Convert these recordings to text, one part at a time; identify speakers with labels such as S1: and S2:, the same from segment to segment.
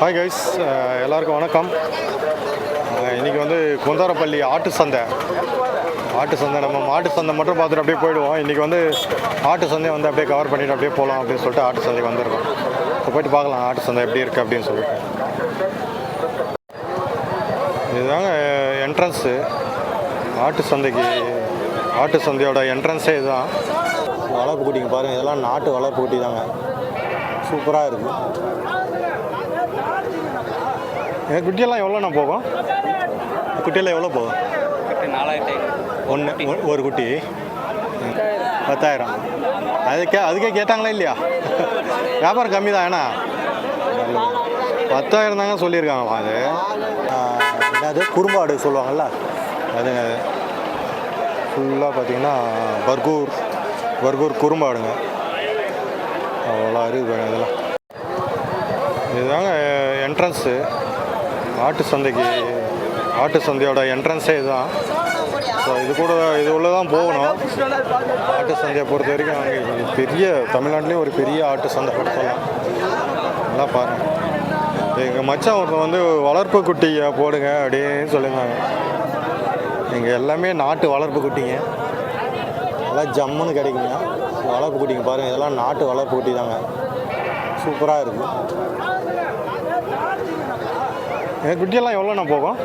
S1: Hi guys uh, எல்லாருக்கும் வணக்கம். Uh, இன்றைக்கி வந்து குந்தாரப்பள்ளி ஆட்டு சந்தை. ஆட்டு சந்தை நம்ம மாட்டு சந்தை மட்டும் பார்த்துட்டு அப்படியே போயிடுவோம். இன்றைக்கி வந்து ஆட்டு சந்தை வந்து அப்படியே கவர் பண்ணிட்டு அப்படியே போகலாம் அப்படின்னு சொல்லிட்டு ஆட்டு சந்தைக்கு வந்திருக்கோம். இப்போ போயிட்டு பார்க்கலாம் ஆட்டு சந்தை எப்படி இருக்குது அப்படின்னு சொல்லிட்டு. இதுதாங்க uh, என்ட்ரன்ஸு ஆட்டு சந்தைக்கு ஆட்டு சந்தையோட என்ட்ரன்ஸே இதுதான். வளர்ப்பு குட்டிங்க பாருங்கள் இதெல்லாம் நாட்டு வளர்ப்பு குட்டி தாங்க சூப்பராக இருக்குது என் குட்டியெல்லாம் எவ்வளோண்ணா போகும்? குட்டியெல்லாம் எவ்வளோ போகும்?
S2: நாலாயிரத்தி
S1: ஒன்று ஒரு குட்டி? பத்தாயிரம். அதுக்கே அதுக்கே கேட்டாங்களா இல்லையா? வியாபாரம் கம்மி தான் ஏன்னா பத்தாயிரம் தாங்க சொல்லியிருக்காங்களா அது. என்னது? குறும்பாடு சொல்லுவாங்கள்ல அதுங்க அது ஃபுல்லாக பார்த்தீங்கன்னா பர்கூர் பர்கூர் குறும்பாடுங்க. அவ்வளோ இருக்குது பாருங்க இதெல்லாம். இதுதாங்க என்ட்ரன்ஸு ஆட்டு சந்தைக்கு ஆட்டு சந்தையோட என்ட்ரன்ஸே இதுதான். ஸோ இது கூட இது உள்ள தான் போகணும். ஆட்டு சந்தையை பொறுத்த வரைக்கும் அங்கே பெரிய தமிழ்நாட்டிலேயும் ஒரு பெரிய ஆட்டு சந்தை கூட சொல்லலாம். நல்லா பாருங்கள் எங்கள் மச்சான் ஒருத்தன் வந்து வளர்ப்பு குட்டியை போடுங்க அப்படின்னு சொல்லியிருந்தாங்க. இங்கே எல்லாமே நாட்டு வளர்ப்பு குட்டிங்க. எல்லாம் ஜம்முன்னு கிடைக்குங்க. வளர்ப்பு குட்டிங்க பாருங்கள் இதெல்லாம் நாட்டு வளர்ப்பு குட்டி தாங்க. சூப்பராக இருக்குது குட்டியெல்லாம் எவ்வளோண்ணா போகும்?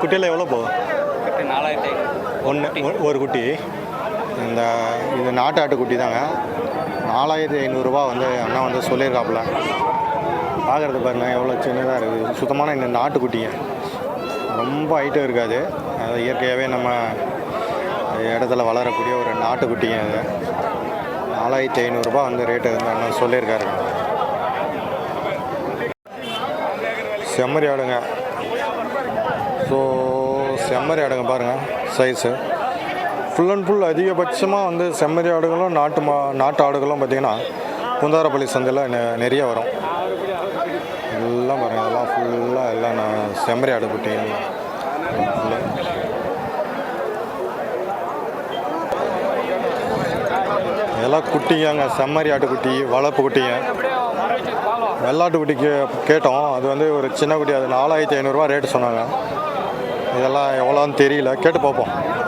S1: குட்டியெல்லாம் எவ்வளோ போகும்?
S2: நாலாயிரத்தி
S1: ஒன்று ஒரு குட்டி. இந்த இது நாட்டு ஆட்டு குட்டி தாங்க நாலாயிரத்தி ஐநூறுரூவா வந்து அண்ணா வந்து சொல்லியிருக்காப்புல. பார்க்குறது பாருங்கள் எவ்வளோ சின்னதாக இருக்குது சுத்தமான இந்த நாட்டு குட்டிங்க. ரொம்ப ஹைட்டும் இருக்காது. அது இயற்கையாகவே நம்ம இடத்துல வளரக்கூடிய ஒரு நாட்டு குட்டிங்க அது. நாலாயிரத்தி ஐநூறுரூபா வந்து ரேட்டு வந்து அண்ணா சொல்லியிருக்காருங்க. செம்மறி ஆடுங்க. ஸோ செம்மறி ஆடுங்க பாருங்கள் சைஸு ஃபுல் அண்ட் ஃபுல் அதிகபட்சமாக வந்து செம்மறி ஆடுகளும் நாட்டு மா நாட்டு ஆடுகளும் பார்த்திங்கன்னா குந்தாரப்பள்ளி சந்தையில் நிறைய வரும். எல்லாம் பாருங்கள் எல்லாம் ஃபுல்லாக எல்லாம் நான் செம்மறி ஆடு குட்டிங்க எல்லாம் இதெல்லாம் குட்டிங்க செம்மறி ஆட்டுக்குட்டி வளர்ப்பு குட்டிங்க. வெள்ளாட்டு குட்டி கே கேட்டோம். அது வந்து ஒரு சின்ன குட்டி அது நாலாயிரத்தி ஐநூறுரூவா ரேட்டு சொன்னாங்க. இதெல்லாம் எவ்வளோன்னு தெரியல. கேட்டு பார்ப்போம்.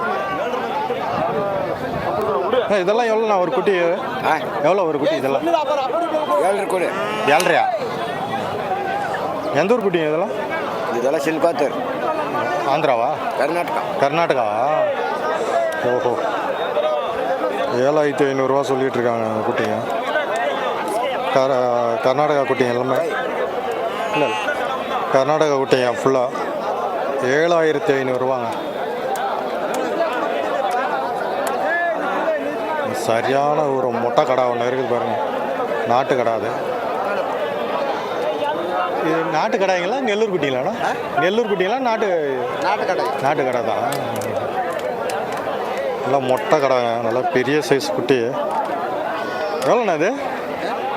S1: இதெல்லாம் எவ்வளோண்ணா ஒரு குட்டி? எவ்வளோ ஒரு குட்டி இதெல்லாம்?
S3: ஏழரை கோடி
S1: ஏழ்ரையா? எந்த ஊர் குட்டிங்க இதெல்லாம்?
S3: இதெல்லாம் சில்காத்தூர்
S1: ஆந்திராவா?
S3: கர்நாடகா.
S1: கர்நாடகாவா? ஓஹோ. ஏழாயிரத்தி ஐநூறுரூவா சொல்லிட்டு இருக்காங்க அந்த குட்டிங்க. கர்நாடகா குட்டிங்க எல்லாமே. இல்லை கர்நாடகா குட்டிங்க ஃபுல்லாக ஏழாயிரத்தி ஐநூறுரூவாங்க சரியான ஒரு மொட்டை கடை ஒன்று இருக்குது பாருங்க. நாட்டு கடை அது. இது நாட்டு கடாய்ங்களா நெல்லூர் குட்டிங்களாண்ணா நெல்லூர் குட்டிங்களா நாட்டு?
S3: நாட்டு கடை.
S1: நாட்டு கடை தான். நல்லா மொட்டை கடைங்க நல்லா பெரிய சைஸ் குட்டி. எவ்வளோண்ணா இது?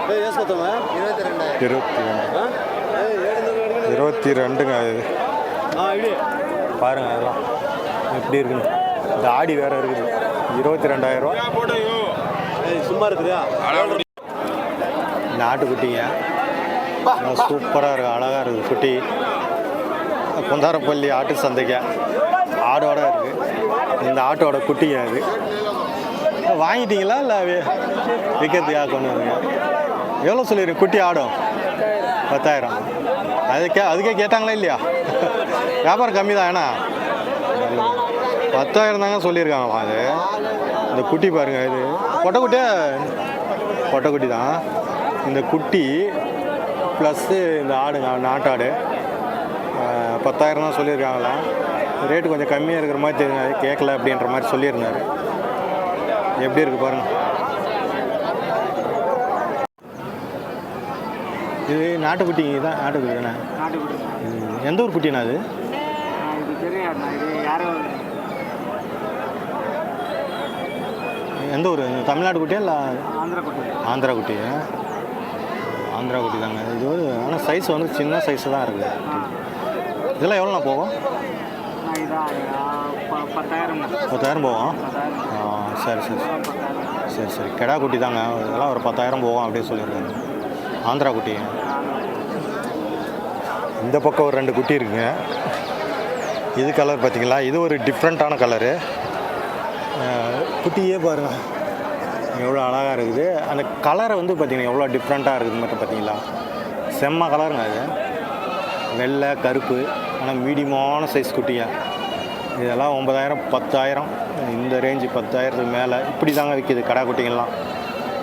S3: இருபத்தி
S1: இருபத்தி ரெண்டு. இருபத்தி ரெண்டுங்க இது. பாருங்க அதெல்லாம் எப்படி இருக்குன்னு. இந்த ஆடி வேற இருக்குது. இருபத்தி ரெண்டாயிரம்
S3: சும்மா இருக்குதா
S1: நாட்டுக்குட்டிங்க. சூப்பராக இருக்குது அழகாக இருக்குது குட்டி. குந்தாரப்பள்ளி ஆட்டு சந்தைக்கு. ஆடோட இருக்குது இந்த ஆட்டோட குட்டிங்க அது. வாங்கிட்டீங்களா இல்லை விற்கிறதுக்காக கொண்டு வந்துங்க? எவ்வளோ சொல்லிடுங்க குட்டி ஆடும். பத்தாயிரம். அதுக்கே அதுக்கே கேட்டாங்களா இல்லையா? வியாபாரம் கம்மி தான் ஏன்னா? பத்தாயிரம் தாங்க சொல்லியிருக்காங்களா அது. இந்த குட்டி பாருங்க இது. பொட்டைக்குட்டியா பொட்டைக்குட்டி தான். இந்த குட்டி ப்ளஸ்ஸு இந்த ஆடுங்க நாட்டாடு. பத்தாயிரம் தான் சொல்லியிருக்காங்களா? ரேட்டு கொஞ்சம் கம்மியாக இருக்கிற மாதிரி தெரியுங்க கேட்கல அப்படின்ற மாதிரி சொல்லியிருந்தாரு. எப்படி இருக்குது பாருங்கள் இது நாட்டுக்குட்டி தான் நாட்டுக்குட்டி தானே?
S2: நாட்டுக்குடி
S1: ம், எந்த ஊர் குட்டினா அது? எந்த ஊர்? தமிழ்நாடு குட்டியா இல்லை?
S2: ஆந்திரா குட்டி.
S1: ஆந்திரா குட்டி ஆந்திரா குட்டி தாங்க. இது வந்து ஆனால் சைஸ் வந்து சின்ன சைஸ் தான் இருக்குது இதெல்லாம் எவ்வளோண்ணா போகும்?
S2: பத்தாயிரம்
S1: போகும்? ஆ, சரி சரி சரி. சரி கெடா குட்டி தாங்க. இதெல்லாம் ஒரு பத்தாயிரம் போகும் அப்படின்னு சொல்லியிருக்காங்க ஆந்திரா குட்டி. இந்த பக்கம் ஒரு ரெண்டு குட்டி இருக்குங்க. இது கலர் பார்த்தீங்களா? இது ஒரு டிஃப்ரெண்ட்டான கலரு. குட்டியே பாருங்கள் எவ்வளோ அழகாக இருக்குது. அந்த கலரை வந்து பார்த்தீங்கன்னா எவ்வளோ டிஃப்ரெண்ட்டாக இருக்குது மட்டும் பார்த்தீங்களா? செம்ம கலருங்க அது. வெள்ளை கருப்பு ஆனால் மீடியமான சைஸ் குட்டியாக இதெல்லாம் ஒன்பதாயிரம் பத்தாயிரம். இந்த ரேஞ்சு பத்தாயிரத்துக்கு மேலே. இப்படி தாங்க விற்கிது கடா குட்டிங்கள்லாம்.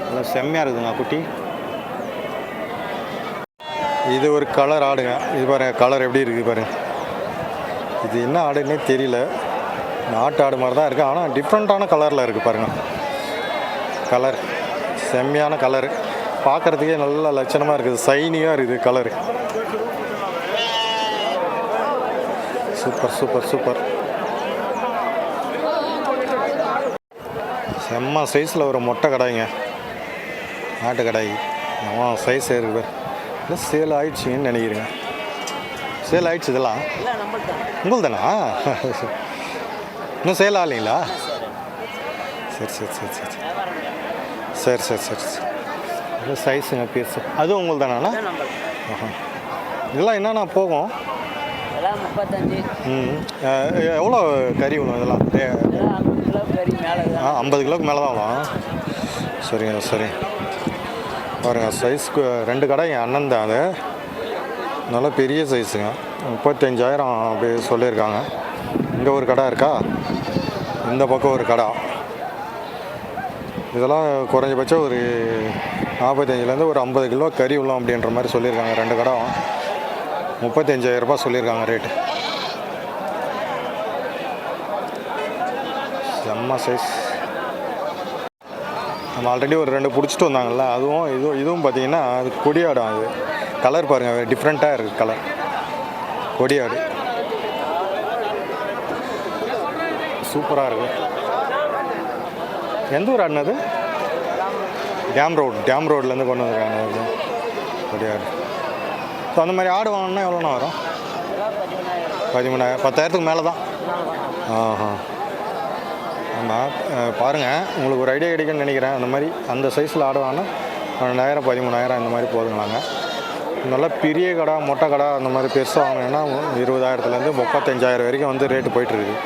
S1: நல்லா செம்மையாக இருக்குதுங்க குட்டி. இது ஒரு கலர் ஆடுங்க. இது பாருங்கள் கலர் எப்படி இருக்குது பாருங்கள் இது என்ன ஆடுன்னே தெரியல. நாட்டு ஆடு மாதிரி தான் இருக்குது ஆனால் டிஃப்ரெண்ட்டான கலரில் இருக்குது பாருங்கள் கலர் செம்மையான கலரு பார்க்குறதுக்கே நல்ல லட்சணமாக இருக்குது. சைனியாக இருக்குது கலரு சூப்பர் சூப்பர் சூப்பர் செம்ம சைஸில் ஒரு மொட்டை கடாய்ங்க. நாட்டு கடாய் செம்ம சைஸ் இருக்குது பாரு. இல்லை சேல் ஆயிடுச்சுன்னு நினைக்கிறேங்க. சேல் ஆயிடுச்சு இதெல்லாம்? உங்கள் தானா இன்னும் சேல் ஆகலைங்களா? சரி சரி சரி சரி சரி. சரி சரி சரி சைஸுங்க பீஸு அதுவும் உங்கள் தானா ஆஹா. இதெல்லாம் என்னென்ன போகும்? ம் எவ்வளோ கறி விழும் இதெல்லாம்?
S4: ஐம்பது கிலோ கறி மேலே
S1: தான் விழும் சரிங்க சரி. பாருங்க சைஸ்க்கு ரெண்டு கடை என் அண்ணன் தான் அது. நல்ல பெரிய சைஸுங்க முப்பத்தஞ்சாயிரம் அப்படி சொல்லியிருக்காங்க. இங்கே ஒரு கடை இருக்கா? இந்த பக்கம் ஒரு கடை. இதெல்லாம் குறைஞ்சபட்சம் ஒரு நாற்பத்தஞ்சிலேருந்து ஒரு ஐம்பது கிலோ கறி உள்ளோம் அப்படின்ற மாதிரி சொல்லியிருக்காங்க ரெண்டு கடை. முப்பத்தஞ்சாயிரம் ரூபாய் சொல்லியிருக்காங்க ரேட்டு செம்ம சைஸ் நம்ம ஆல்ரெடி ஒரு ரெண்டு பிடிச்சிட்டு வந்தாங்கல்ல அதுவும் இதுவும் இதுவும் பார்த்தீங்கன்னா அது கொடியாடும் அது. கலர் பாருங்கள் டிஃப்ரெண்ட்டாக இருக்குது கலர் கொடியாடு. சூப்பராக இருக்கும் எந்த ஊர் ஆடினது? டேம் ரோடு டேம் ரோட்லேருந்து கொண்டு வந்துருக்காங்க அது. கொடியாடு. ஸோ அந்த மாதிரி ஆடு வாங்கினா எவ்வளோண்ணா வரும்? பதிமூணாயிரம் பத்தாயிரத்துக்கு மேலே தான் ஆஹா. ஆமாம் பாருங்கள் உங்களுக்கு ஒரு ஐடியா கிடைக்கும்னு நினைக்கிறேன். அந்த மாதிரி அந்த சைஸில் ஆடுவாங்கன்னா பன்னெண்டாயிரம் பதிமூணாயிரம் இந்த மாதிரி போதுங்களாங்க. நல்லா பெரிய கடை மொட்டை கடை அந்த மாதிரி பெருசாக வாங்கினீங்கன்னா இருபதாயிரத்துலேருந்து முப்பத்தஞ்சாயிரம் வரைக்கும் வந்து ரேட்டு போயிட்டுருக்கு.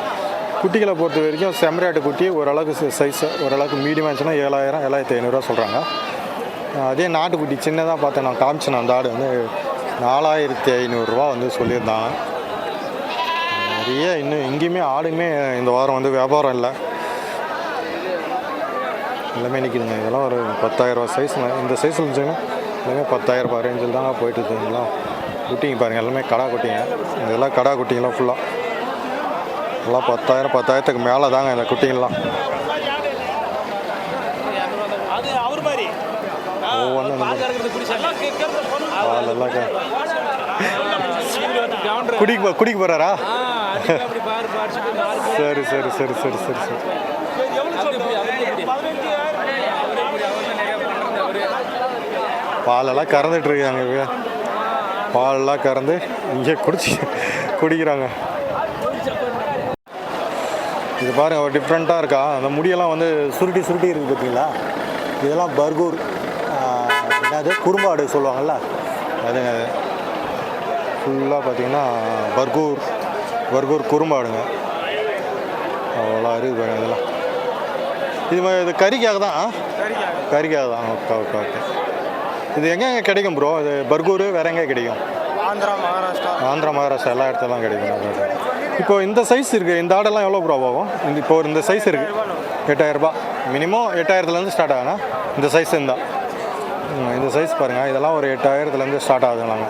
S1: குட்டிகளை பொறுத்த வரைக்கும் செம்மறியாட்டு குட்டி ஓரளவுக்கு சைஸ் ஓரளவுக்கு மீடியம் ஆச்சுன்னா ஏழாயிரம் ஏழாயிரத்தி ஐநூறுரூவா சொல்கிறாங்க அதே நாட்டுக்குட்டி சின்னதாக பார்த்தேன். நான் காமிச்சேன் அந்த ஆடு வந்து நாலாயிரத்தி ஐநூறுரூவா வந்து சொல்லியிருந்தாங்க. நிறைய இன்னும் எங்கேயுமே ஆடுமே இந்த வாரம் வந்து வியாபாரம் இல்லை. எல்லாமே நிற்கிதுங்க. இதெல்லாம் ஒரு பத்தாயிரரூவா சைஸ் இந்த சைஸில் இருந்துச்சுன்னா எல்லாமே பத்தாயிரம் ரூபாய் ரேஞ்சில் தாங்க போயிட்டு இருக்குங்களா குட்டிங்க பாருங்கள் எல்லாமே கடா குட்டிங்க. இதெல்லாம் கடா குட்டிங்களாம் ஃபுல்லாக எல்லாம் பத்தாயிரம் பத்தாயிரத்துக்கு மேலே தாங்க இந்த குட்டிங்கெல்லாம்.
S5: அது அவர் மாதிரி.
S1: ஒவ்வொன்றும் குடிக்க குடிக்க போகிறாரா சரி சரி சரி சரி சரி சரி. பாலெல்லாம் கறந்துட்டு இருக்காங்க இவங்க. பாலெல்லாம் கறந்து இங்கே குடிச்சு குடிக்கிறாங்க. இது பாருங்க ஒரு டிஃப்ரெண்ட்டாக இருக்கா? அந்த முடியெல்லாம் வந்து சுருட்டி சுருட்டி இருக்குது பார்த்தீங்களா? இதெல்லாம் பர்கூர் ஆஹ், என்னது? குறும்பாடு சொல்லுவாங்கள்ல அதுங்க ஃபுல்லாக பார்த்தீங்கன்னா பர்கூர் பர்கூர் குறும்பாடுங்க. அவ்வளோ இருக்குது பாருங்க இதெல்லாம். இது இது கறிக்காக தான்? கறிக்காக. தான். Okay okay okay. இது எங்கெங்க கிடைக்கும் ப்ரோ இது பர்கூர் வேற எங்கே கிடைக்கும்?
S2: ஆந்திரா மகாராஷ்டிரா.
S1: ஆந்திரா மகாராஷ்டிரா எல்லா இடத்துலாம் கிடைக்கும். இப்போ இந்த சைஸ் இருக்குது இந்த ஆடெல்லாம் எவ்வளோ ப்ரோ ஆகும்? இந்த இப்போ இந்த சைஸ் இருக்குது எட்டாயிரரூபா மினிமம் எட்டாயிரத்துலேருந்து ஸ்டார்ட் ஆகுனா இந்த சைஸ் இருந்தால் இந்த சைஸ் பாருங்கள் இதெல்லாம் ஒரு எட்டாயிரத்துலேருந்து ஸ்டார்ட் ஆகுதுங்களாங்க.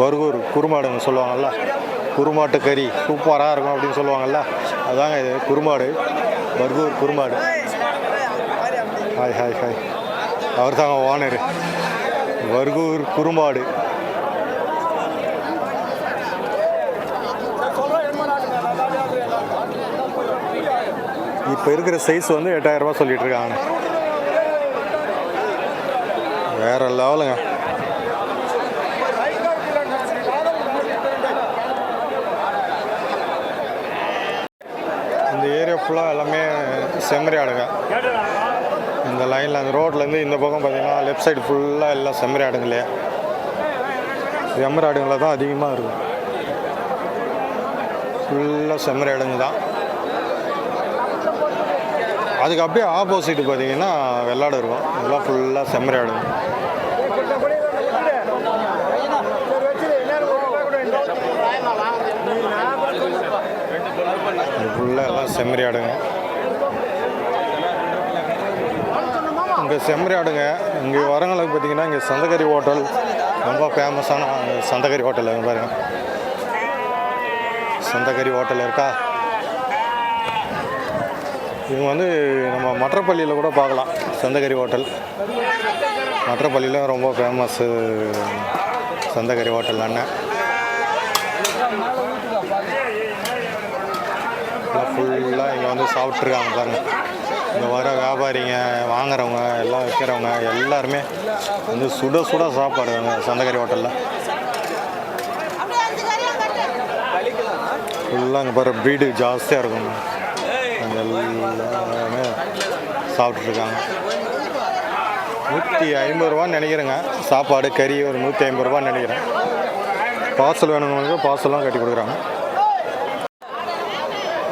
S1: பர்கூர் குருமாடுன்னு சொல்லுவாங்கல்ல. குருமாட்டு கறி. சூப்பராக இருக்கும் அப்படின்னு சொல்லுவாங்கள்ல அதாங்க இது. குருமாடு. பர்கூர் குருமாடு. Hi hi hi. அவர் தாங்க ஓனர். பர்கூர் குருமாடு. இப்போ இருக்கிற சைஸ் வந்து எட்டாயிரம் ரூபாய் சொல்லிட்டு இருக்காங்க. வேற லெவலுங்க இந்த ஏரியா ஃபுல்லாக எல்லாமே செம்மறி ஆடுங்க. இந்த லைனில் அந்த ரோட்லேருந்து இந்த பக்கம் பார்த்தீங்கன்னா லெஃப்ட் சைடு ஃபுல்லாக எல்லாம் செம்மறி ஆடுங்களே. செம்மறாடுங்களில் தான் அதிகமாக இருக்கும். ஃபுல்லாக செம்மறாடுங்க தான். அதுக்கு அப்படியே ஆப்போசிட் பார்த்தீங்கன்னா வெள்ளாடு இருக்கும். இதெல்லாம் ஃபுல்லாக செம்மறாடுங்க ஃபுல்லாக எல்லாம் செம்மறி ஆடுங்க. இங்கே செம்மறி ஆடுங்க. இங்கே வரவங்களுக்கு பார்த்தீங்கன்னா இங்கே சந்தகரி ஹோட்டல் ரொம்ப ஃபேமஸான சந்தகரி ஹோட்டல் பாருங்க. சந்தகரி ஹோட்டல் இருக்கா? இவங்க வந்து நம்ம மற்றப்பள்ளியில் கூட பார்க்கலாம் சந்தகரி ஹோட்டல். மற்றப்பள்ளியில் ரொம்ப ஃபேமஸ்ஸு சந்தகரி ஹோட்டல் அண்ணன் ஃபுல்லாக இங்கே வந்து சாப்பிட்ருக்காங்க பாருங்கள் இங்கே வர வியாபாரிங்க வாங்குறவங்க எல்லாம் விற்கிறவங்க எல்லாருமே வந்து சுட சுட சாப்பாடுங்க சந்தகரி ஹோட்டலில். ஃபுல்லாக அங்கே பாரு ப்ரீடு ஜாஸ்தியாக இருக்கும் அங்கே எல்லாமே சாப்பிட்ருக்காங்க நூற்றி ஐம்பது ரூபான்னு நினைக்கிறேங்க. சாப்பாடு கறி ஒரு நூற்றி ஐம்பது ரூபான்னு நினைக்கிறேன். பார்சல் வேணுங்களுக்கு பார்சல்லாம் கட்டி கொடுக்குறாங்க.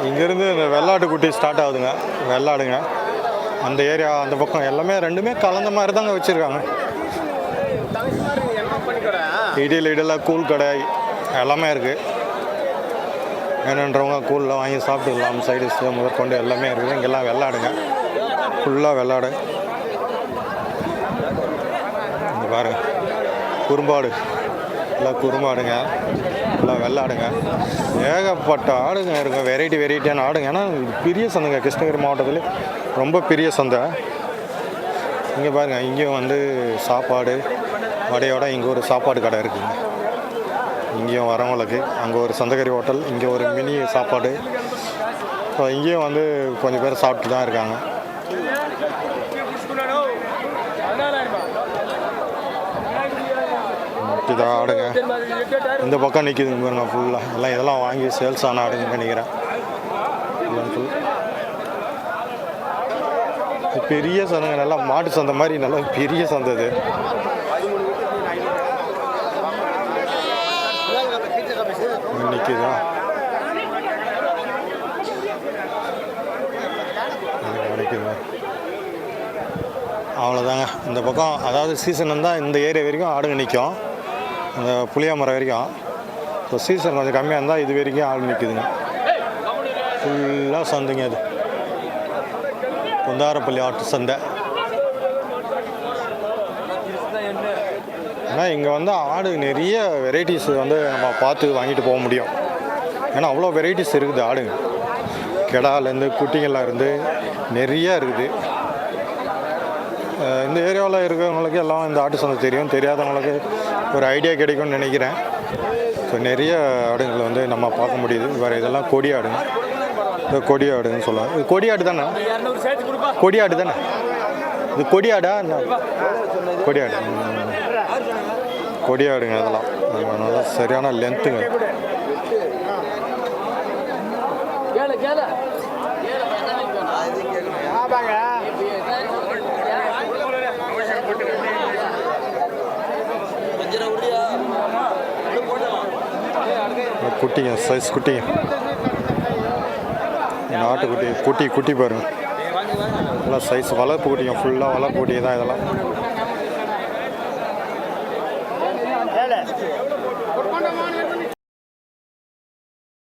S1: இங்கேருந்து இந்த வெள்ளாட்டு குட்டி ஸ்டார்ட் ஆகுதுங்க. வெள்ளாடுங்க. அந்த ஏரியா அந்த பக்கம் எல்லாமே ரெண்டுமே கலந்த மாதிரி தாங்க வச்சுருக்காங்க. இடியில் இடியில் கூழ் கடை எல்லாமே இருக்குது வேணுன்றவங்க கூழில் வாங்கி சாப்பிட்டுக்கலாம். சைடு முதற்கொண்டு எல்லாமே இருக்குது. இங்கெல்லாம் வெள்ளாடுங்க. ஃபுல்லாக வெள்ளாடு. இங்க பாருங்க. குறும்பாடு. எல்லாம் குறும்பாடுங்க. வெள்ள வெள்ளாடுங்க ஏகப்பட்ட ஆடுங்க இருக்கும் வெரைட்டி வெரைட்டியான ஆடுங்க. ஏன்னா பெரிய சந்தைங்க. கிருஷ்ணகிரி மாவட்டத்தில் ரொம்ப பெரிய சந்தை. இங்கே பாருங்கள் இங்கேயும் வந்து சாப்பாடு. வடையோட இங்கே ஒரு சாப்பாடு கடை இருக்குங்க. இங்கேயும் வரவங்களுக்கு அங்கே ஒரு சந்தகரி ஹோட்டல் இங்கே ஒரு மினி சாப்பாடு. ஸோ இங்கேயும் வந்து கொஞ்சம் பேர் சாப்பிட்டு தான் இருக்காங்க. இதான் ஆடுங்க. இந்த பக்கம் நிற்கிதுங்க பாருங்க ஃபுல்லாக எல்லாம் இதெல்லாம் வாங்கி சேல்ஸ் ஆன ஆடுங்கன்னு நினைக்கிறேன். பெரிய சந்தைங்க நல்லா மாட்டு சந்தை மாதிரி நல்லா பெரிய சந்தை இது. நிற்கிதா நிற்கிது அவ்வளோதாங்க இந்த பக்கம் அதாவது சீசன் இருந்தால் இந்த ஏரியா வரைக்கும் ஆடுங்க நிற்கும் இந்த புளிய மரம் வரைக்கும். இப்போ சீசன் கொஞ்சம் கம்மியாக இருந்தால் இது வரைக்கும் ஆடு நிற்குதுங்க ஃபுல்லாக சந்தைங்க அது. குந்தாரப்பள்ளி ஆட்டு சந்தை. ஏன்னா இங்கே வந்து ஆடு நிறைய வெரைட்டிஸ் வந்து நம்ம பார்த்து வாங்கிட்டு போக முடியும். ஏன்னா அவ்வளோ வெரைட்டிஸ் இருக்குது ஆடுங்க. கெடாலேருந்து குட்டிங்கள்லாம் இருந்து நிறையா இருக்குது. இந்த ஏரியாவில் இருக்கிறவங்களுக்கு எல்லாம் இந்த ஆட்டு சந்தை தெரியும். தெரியாதவங்களுக்கு ஒரு ஐடியா கிடைக்கும்னு நினைக்கிறேன். ஸோ நிறைய ஆடுங்களை வந்து நம்ம பார்க்க முடியுது. வேறு இதெல்லாம் கொடி ஆடுங்க இந்த கொடி ஆடுன்னு சொல்லலாம். இது கொடி ஆடு தானே? கொடி ஆடு தானே? இது கொடி ஆடா? என்ன? கொடி ஆடு. ம். கொடி ஆடுங்க அதெல்லாம். நல்லா சரியான லென்த்துங்க குட்டிங்க சைஸ் குட்டிங்க. நாட்டுக்குட்டி குட்டி குட்டி பாருங்க. நல்லா சைஸ் வளர்ப்பு குட்டிங்க ஃபுல்லாக வளர்ப்பு குட்டி தான் இதெல்லாம்.